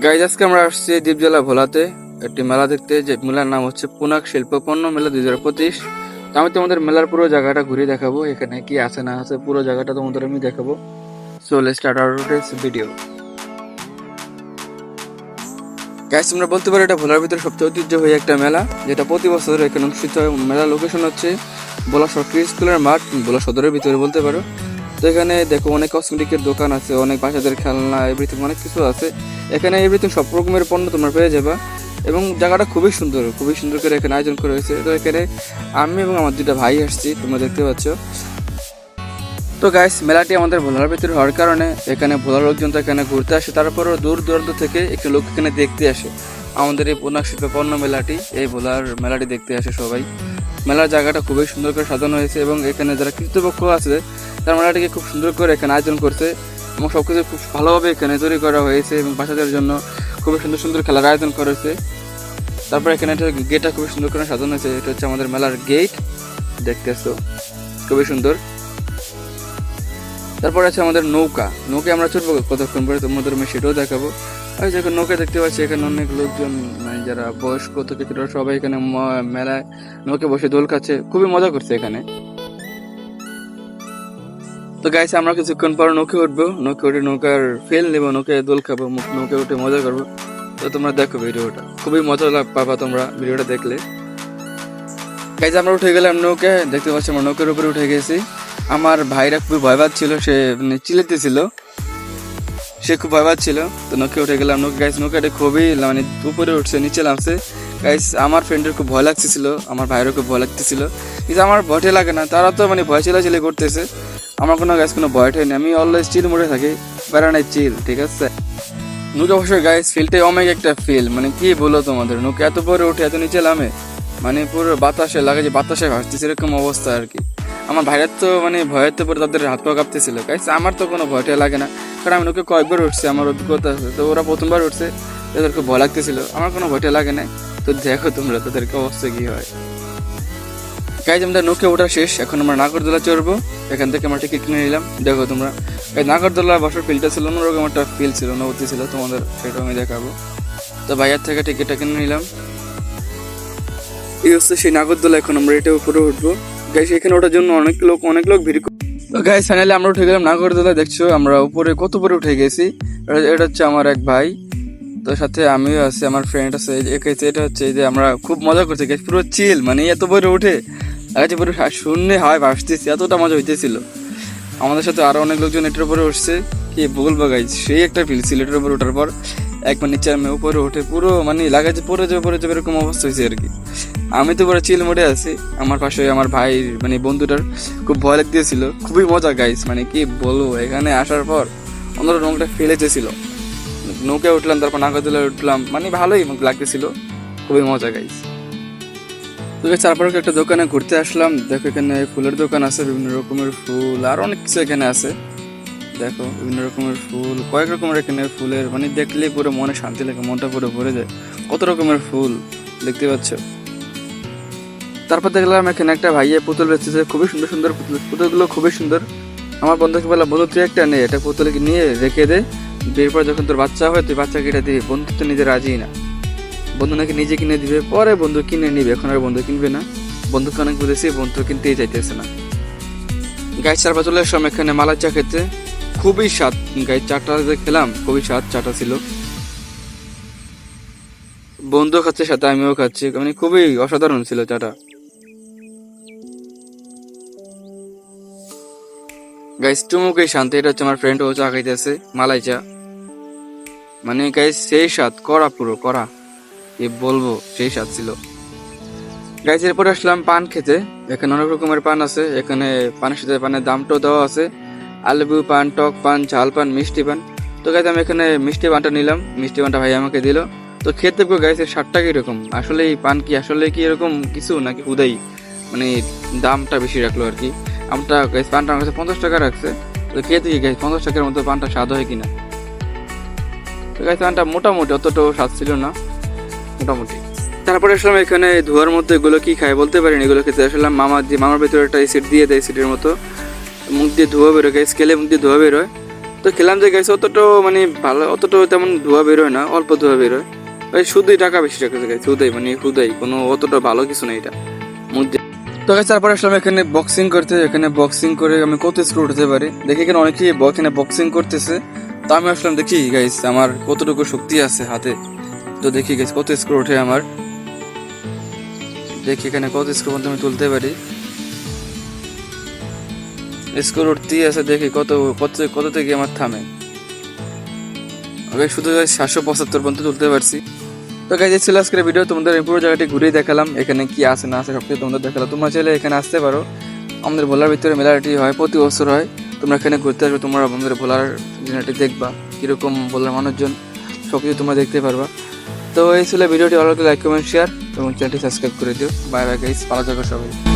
Guys আজকে আমরা আসছি দ্বীপ জেলা ভোলাতে, একটি মেলা দেখতে। যে মেলার নাম হচ্ছে পুনাক শিল্পপণ্য মেলা দুই হাজার পঁচিশ। আমি তোমাদের মেলার পুরো জায়গাটা ঘুরে দেখাবো, এখানে কি আছে না আছে পুরো জায়গাটা তোমাদের আমি দেখাবো। So let's start our video guys তোমরা বলতে পারো, এটা ভোলার ভিতরে সবচেয়ে ঐতিহ্যবাহী একটা মেলা, যেটা প্রতি বছর এখানে অনুষ্ঠিত হয়। মেলার লোকেশন হচ্ছে ভোলা সরকারি স্কুলের মাঠ, ভোলা সদরের ভিতরে বলতে পারো। তো এখানে দেখো অনেক কসমেটিকের দোকান আছে, অনেক বাচ্চাদের খেলনা এভরিথিং অনেক কিছু আছে। এখানে এভরিথিং সব রকমের পণ্য তোমরা পেয়ে যাবা। এবং জায়গাটা খুবই সুন্দর খুবই সুন্দর করে এখানে আয়োজন করা হয়েছে। তো এখানে আমি এবং আমার দুটা ভাই আসছি, তোমরা দেখতে পাচ্ছ। তো গাইস মেলাটি আমাদের ভোলার ভিতরে হওয়ার কারণে এখানে ভোলার লোকজন তো এখানে ঘুরতে আসে। তারপরও দূর দূরান্ত থেকে একটি লোক এখানে দেখতে আসে। আমাদের এই পুনাক শিল্প পণ্য মেলাটি, এই ভোলার মেলাটি দেখতে আসে সবাই। মেলার জায়গাটা খুবই সুন্দর করে সাজানো হয়েছে এবং এখানে যারা কৃতপক্ষ আছে, তারা মেলাটিকে খুব সুন্দর করে এখানে আয়োজন করছে। এবং সব কিছু খুব ভালোভাবে এখানে তৈরি করা হয়েছে এবং বাচ্চাদের জন্য খুবই সুন্দর সুন্দর খেলার আয়োজন করা হয়েছে। তারপর এখানে একটা গেটটা খুবই সুন্দর করে সাজানো হয়েছে, এটা হচ্ছে আমাদের মেলার গেট, দেখতেছো, খুবই সুন্দর। তারপর আছে আমাদের নৌকা নৌকা আমরা চড়বো কতক্ষণ পরে তোমাদের আমি সেটাও দেখাবো। আর যখন নৌকা দেখতে পাচ্ছি, এখানে অনেক লোকজন মানে যারা বয়স্ক থেকে সবাই এখানে মেলায় নৌকে বসে দোল খাচ্ছে, খুবই মজা করছে এখানে। তো গাইছে আমরা কিছুক্ষণ পর নৌকে উঠবো। নৌকে উঠে নৌকার ফেল নেব নৌকে দোল খাব নৌকে উঠে মজা করব। তো তোমরা দেখো ভিডিওটা খুবই মজা পাবা তোমরা ভিডিওটা দেখলে। গাইজ আমরা উঠে গেলাম নৌকে দেখতে পাচ্ছি, আমরা নৌকের উপরে উঠে গেছি। আমার ভাইরা খুবই ভয় পাচ্ছিল, সে মানে চিলেতেছিল সে খুব ভয় পাচ্ছিল। তো নৌকে উঠে গেলাম। নৌকে গাইস নৌকাটা খুবই মানে উপরে উঠছে, নিচে নামছে। গাইস আমার ফ্রেন্ডের খুব ভয় লাগতেছিল। আমার ভাইয়েরও খুব ভয় লাগতেছিল। কিন্তু আমার ভয়টে লাগে না। তারা তো মানে ভয় চিলাচিলি করতেছে। আমার কোনো গাইস কোনো ভয় ঠয় নেই, আমি অলওয়েজ চিল মোড়ে থাকি বেড়ানায় চিল ঠিক আছে? নৌকা অবশ্যই গাইস ফিলটাই অনেক একটা ফিল মানে কি বলো তোমাদের, নৌকা এত পরে উঠে এত নিচে নামে মানে পুরো বাতাসে লাগে যে বাতাসে ভাসতেছে এরকম অবস্থা আর কি। আমার ভাইয়ের তো মানে ভয়ের তো পরে তাদের হাত পা কাঁপতেছিল গাইস আমার তো কোনো ভয়টা লাগে না, কারণ আমি ওকে কয়েকবার উঠছে, আমার অভিজ্ঞতা আছে, তো ওরা প্রথমবার উঠছে তাদের খুব ভয় লাগতেছিল, আমার কোনো ভয়টা লাগে না তো দেখো তোমরা তাদেরকে অবস্থা কি হয়। গাইজ আমাদের নৌকে ওঠা শেষ। এখন আমরা নাগরদোলা চড়বো। এখান থেকে আমরা টিকিট কিনে নিলাম। দেখো তোমরা। এই নাগরদোলা বসার ফিলটা ছিল অন্যরকম একটা ফিল ছিল অনুভূতি ছিল, তোমাদের সেটা আমি দেখাবো। তো ভাইয়ার থেকে টিকিটটা কিনে নিলাম। এই হচ্ছে সেই নাগরদোলা, এখন আমরা এটা উপরে উঠবো। গাইস এখানে ওঠার জন্য অনেক লোক অনেক লোক ভিড় তো গাইস ফাইনালি আমরা উঠে গেলাম নাগরদোলা দেখছ? আমরা উপরে কত উপরে উঠে গেছি। এটা- হচ্ছে আমার এক ভাই। তো সাথে আমিও আছি, আমার ফ্রেন্ড আছে। এটা হচ্ছে যে আমরা খুব মজা করছি। পুরো চিল মানে এত উপরে উঠে। আগে পুরো শূন্যে হাওয়ায় ভাসতেছি, এতটা মজা হইতেছিল। আমাদের সাথে আরও অনেক লোকজন এটার উপরে উঠছে। কি বলব গাইজ সেই একটা ফিল ছিল এটার উপরে ওঠার পর। একবার নিচে আমি উপরে উঠে পুরো মানে লাগা যে পরে যাবে এরকম অবস্থা হয়েছে আর কি। আমি তো পুরো চিল মোডে আছি। আমার পাশে আমার ভাই মানে বন্ধুটার খুব ভয় লাগতেছিল। খুবই মজা গাইস মানে কি বলব, এখানে আসার পর অন্যরা নৌকাটা ফেলে যেছিল নৌকায় উঠলাম, তারপর নাগরদোলায় উঠলাম মানে ভালোই লাগতেছিল। খুবই মজা গাইস তো তারপরে একটা দোকানে ঘুরতে আসলাম। দেখো, এখানে ফুলের দোকান আছে, বিভিন্ন রকমের ফুল, আর অনেক কিছু এখানে আছে। দেখো, বিভিন্ন রকমের ফুল, কয়েক রকমের এখানে ফুলের মানে দেখলেই পুরো মনে শান্তি লাগে, মনটা পুরো ভরে যায়। কত রকমের ফুল দেখতে পাচ্ছ। তারপর দেখলাম, এখানে একটা ভাইয়া পুতুল বেচতেছে, খুবই সুন্দর সুন্দর পুতুল। পুতুলগুলো খুবই সুন্দর। আমার বন্ধুকে বললাম বন্ধু তুই একটা নে এটা পুতুলকে নিয়ে রেখে দে। বিয়ের পর যখন তোর বাচ্চা হয়, তুই বাচ্চাকে এটা দিবি বন্ধু তো নিজে রাজি না। বন্ধু নাকি নিজে কিনে দিবে, পরে বন্ধু কিনে নিবে, এখন আর বন্ধু কিনবে না। বন্ধুকে অনেক বুঝেছি বন্ধু কিনতেই চাইতেছে না। গাছ চারপা চলে আসলাম এখানে মালার চা খেতে। খুবই স্বাদ। গাই চাটা যে খেলাম, খুবই স্বাদ চাটা ছিল। বন্ধু খাচ্ছে, সাথে আমিও খাচ্ছি। মানে খুবই অসাধারণ ছিল চাটা। গাইস চুমুকে শান্তি, এটা হচ্ছে আমার ফ্রেন্ড ও চা খাইতেছে, মালাই চা। মানে গাইস, সেই স্বাদ করা পুরো করা কি বলব, সেই স্বাদ ছিল। গাইস এরপরে আসলাম পান খেতে। এখানে অনেক রকমের পান আছে। এখানে পানের সাথে পানের দামটাও দেওয়া আছে। আলু পান, টক পান, ঝাল পান, মিষ্টি পান। তো গাইস আমি এখানে মিষ্টি পানটা নিলাম। মিষ্টি পানটা ভাই আমাকে দিল। তো খেতে দেখব গাইস এর স্বাদটা কীরকম? আসলে এই পান কি, আসলে কি এরকম কিছু নাকি হুদাই মানে দামটা বেশি রাখল আর কি। আমটা গাইস পানটা আমার কাছে পঞ্চাশ টাকা রাখছে। তো খেতে কি গাইস পঞ্চাশ টাকার মতো পানটা স্বাদ হয় কিনা। তো গাইস পানটা মোটামুটি অতটাও স্বাদ ছিল না। মোটামুটি। তারপরে আসলাম এখানে ধোয়ার মধ্যে এগুলো কি খায় বলতে পারিনি, এগুলো খেতে আসলাম মামা দিয়ে মামার ভেতরে একটা এসিড দিয়ে দেয় এসিডের মতো। মুখ দিয়ে ধোয়া বেরোয় স্কেলে মুখ দিয়ে ধোয়া বেরোয় তো খেলাম যে গাইছে অতটাও মানে ভালো, অতটাও তেমন ধোয়া বেরোয় না, অল্প ধোয়া বেরোয় ওই শুধুই টাকা বেশি টাকা গাইছে হুদাই মানে হুদাই কোনো অতটা ভালো কিছু নেই এটা। মধ্যে তো গাইছে তারপরে আসলাম এখানে বক্সিং করতে, এখানে বক্সিং করে আমি কত স্কোর উঠতে পারি। দেখি এখানে অনেকেই এখানে বক্সিং করতেছে। তো আমি আসলাম, দেখি গাইস আমার কতটুকু শক্তি আছে হাতে। তো দেখি গাইস কত স্কোর ওঠে আমার? দেখি এখানে কত স্কোর পর্যন্ত আমি তুলতে পারি। স্কোর উঠতেই আছে, দেখি কত কত কত থেকে আমার থামে। আমি শুধু সাতশো পঁচাত্তর পর্যন্ত তুলতে পারছি। তো গাইজ ছিল আজকের ভিডিও তোমাদের পুরো জায়গাটি ঘুরেই দেখালাম। এখানে কি আছে, না আছে সব কিছু তোমাদের দেখালাম। তোমরা চাইলে এখানে আসতে পারো। আমাদের ভোলার ভিতরে মেলাটি হয়, প্রতি বছর হয়। তোমরা এখানে ঘুরতে আসবে, তোমরা আমাদের ভোলার জেনাটি দেখবা। কীরকম ভোলার মানুষজন সব কিছু তোমরা দেখতে পারবা। তো এই ছিল ভিডিওটি। ভালো লাইক কমেন্ট শেয়ার এবং চ্যানেলটি সাবস্ক্রাইব করে দিও। বাই বাই গাইস ভালো থাকো সবাই।